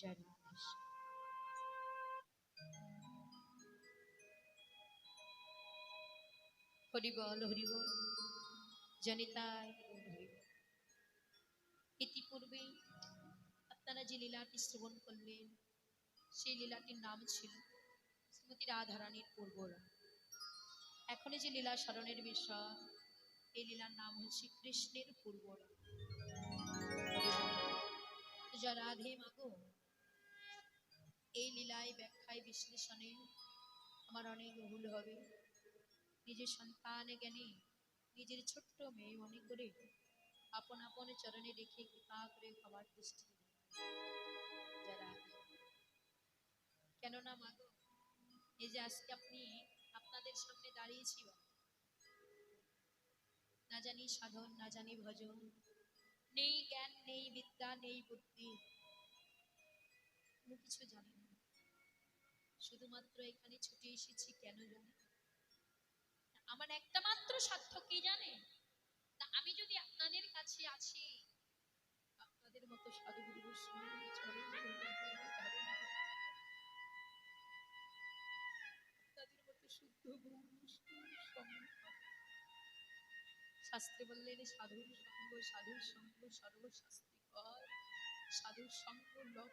জয় রাধেশ্যাম। হরি বল হরি বল জনিতায়। ইতিপূর্বে আপনারা যে লীলাটি শ্রবণ করলেন, সেই লীলাটির নাম ছিল শ্রীমতী রাধারানীর পূর্বরা এখন যে লীলা স্মরণের বিষয়, এই লীলার নাম হচ্ছে কৃষ্ণের পূর্বরা রাধে মাগো এই লীলায় ব্যাখ্যায় বিশ্লেষণে আমার অনেক ভুল হবে নিজের সন্তান জ্ঞানে, নিজের ছোট্ট মেয়ে মনে করে আপন আপন চরণে রেখে কৃপা করে খাবার দৃষ্টি দিলেন। যা রাধে কেননা মাগো এই যে আজকে আপনি আপনাদের সামনে দাঁড়িয়েছি না জানি সাধন, না জানি ভজন, নেই জ্ঞান, নেই বিদ্যা, নেই বুদ্ধি কোনো কিছু জানি না। শুধুমাত্র এখানে ছুটে এসেছি কেন জানি? আমার একটা মাত্র স্বার্থ কি জানে? না আমি যদি আপনাদের কাছে আছি আপনাদের মতো সাধুগুরু বৈষ্ণবের চরণ করে, আপনাদের মতো শুদ্ধ গুরু শাস্ত্রে বললেন সাধুর সঙ্গ সাধুর সঙ্গ সর্বশাস্ত্রীকর সাধুর সঙ্গ লোক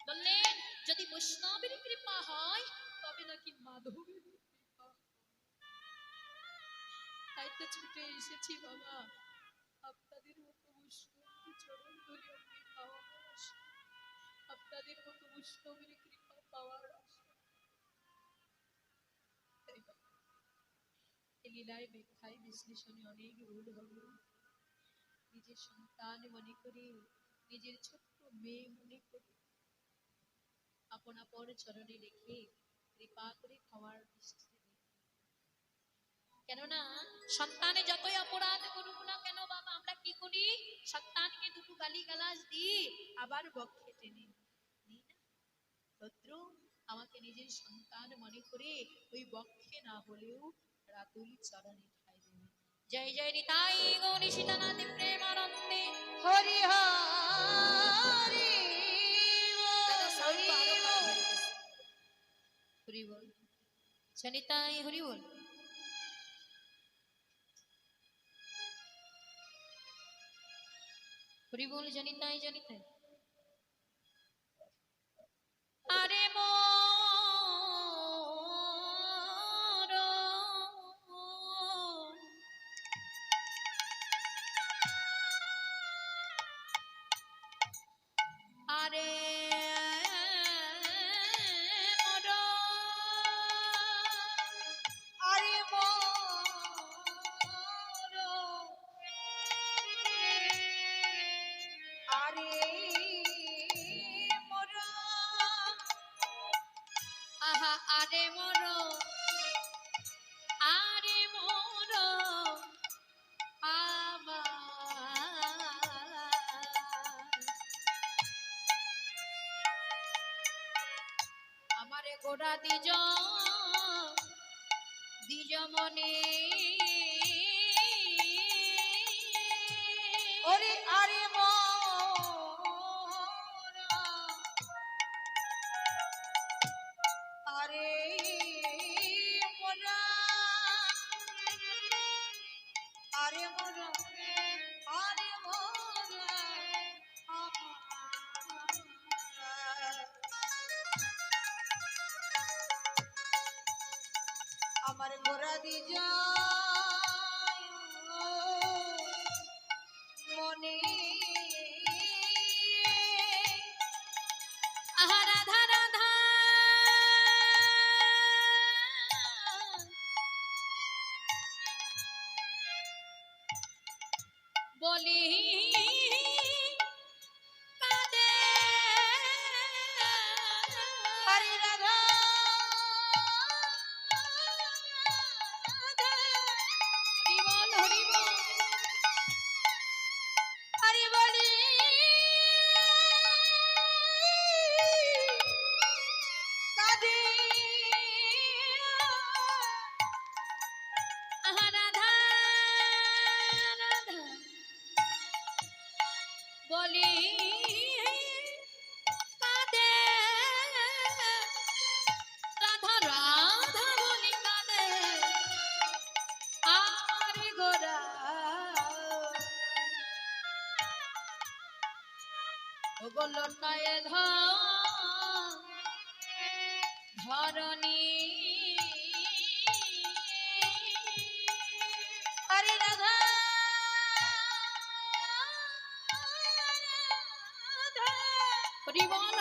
বললেন, যদি বৈষ্ণবের কৃপা হয়, তবে নাকি মাধবের তাই তো ছুটে এসেছি বাবা। আপনাদের মতো বৈষ্ণবকে চরণ ধরে পাওয়ার আশা। আপনাদের মতো বৈষ্ণবের কৃপা পাওয়ার লীলায় ব্যাখ্যায় বিশ্লেষণে অনেক ভুল হবে। নিজের সন্তান মনে করে, নিজের ছোট্ট মেয়ে মনে করে। আপন আপন চরণে রেখে কৃপা করে খাওয়ার কেননা, সন্তানে যতই অপরাধ করুক না কেন বাবা, আমরা কি করি? সন্তানকে দুটো গালি গালাজ দিই আবার বক্ষে টেনে আমাকে নিজের সন্তান মনে করে ওই বক্ষে না হলেও রাতুল চরণে জয় জয় নিতাই গৌরী সীতানাথ প্রেমানন্দে। হরি হরি হরি বল। সনিতাই হরি বল। হরি বল জনিতাই জনিতাই দিজ দিজ মনে। আরে আরে আরে অপরাধী যায় মনে। রাধা রাধা। বলি হরি রাধা। গোলটায় ধরণী। আরে রাধা। হরিবন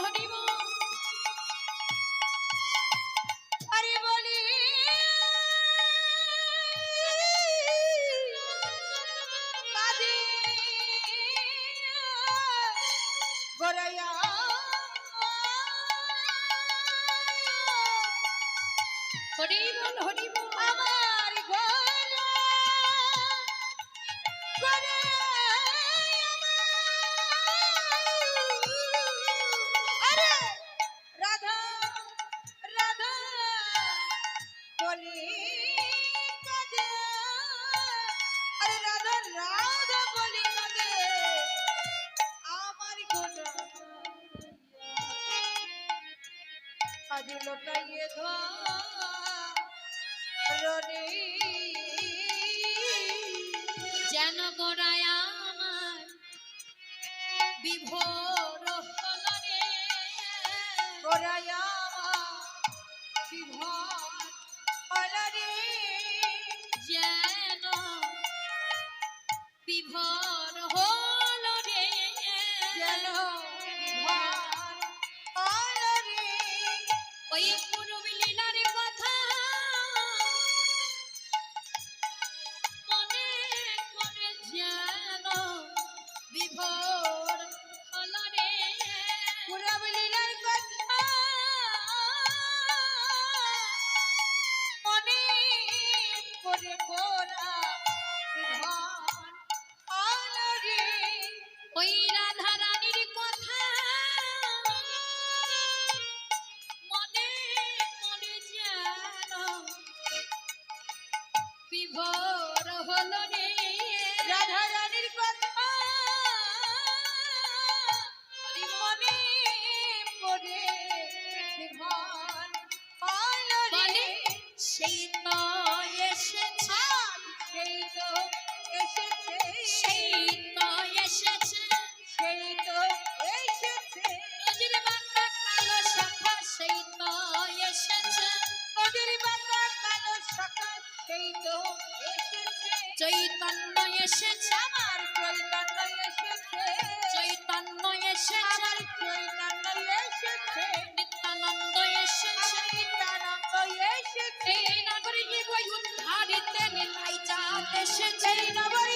হরি বল হরি বল। আজ লটাইয়ে ধরে যেন গোড়ায় আমার বিভোর গোড়ায় Мої চৈতন্য এসেছে। আমার চৈতন্য এসেছে। চৈতন্য এসেছে। চৈতন্য এসেছে। নিত্যানন্দ এসেছে। নিত্যানন্দ এসেছে। এই নগরী জীব উদ্ধারিতে নিতাই চাঁদ এসেছে। এই নগরী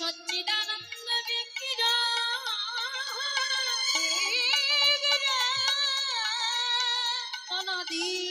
সচ্চিদানন্দ বিগ্রহ। অনাদি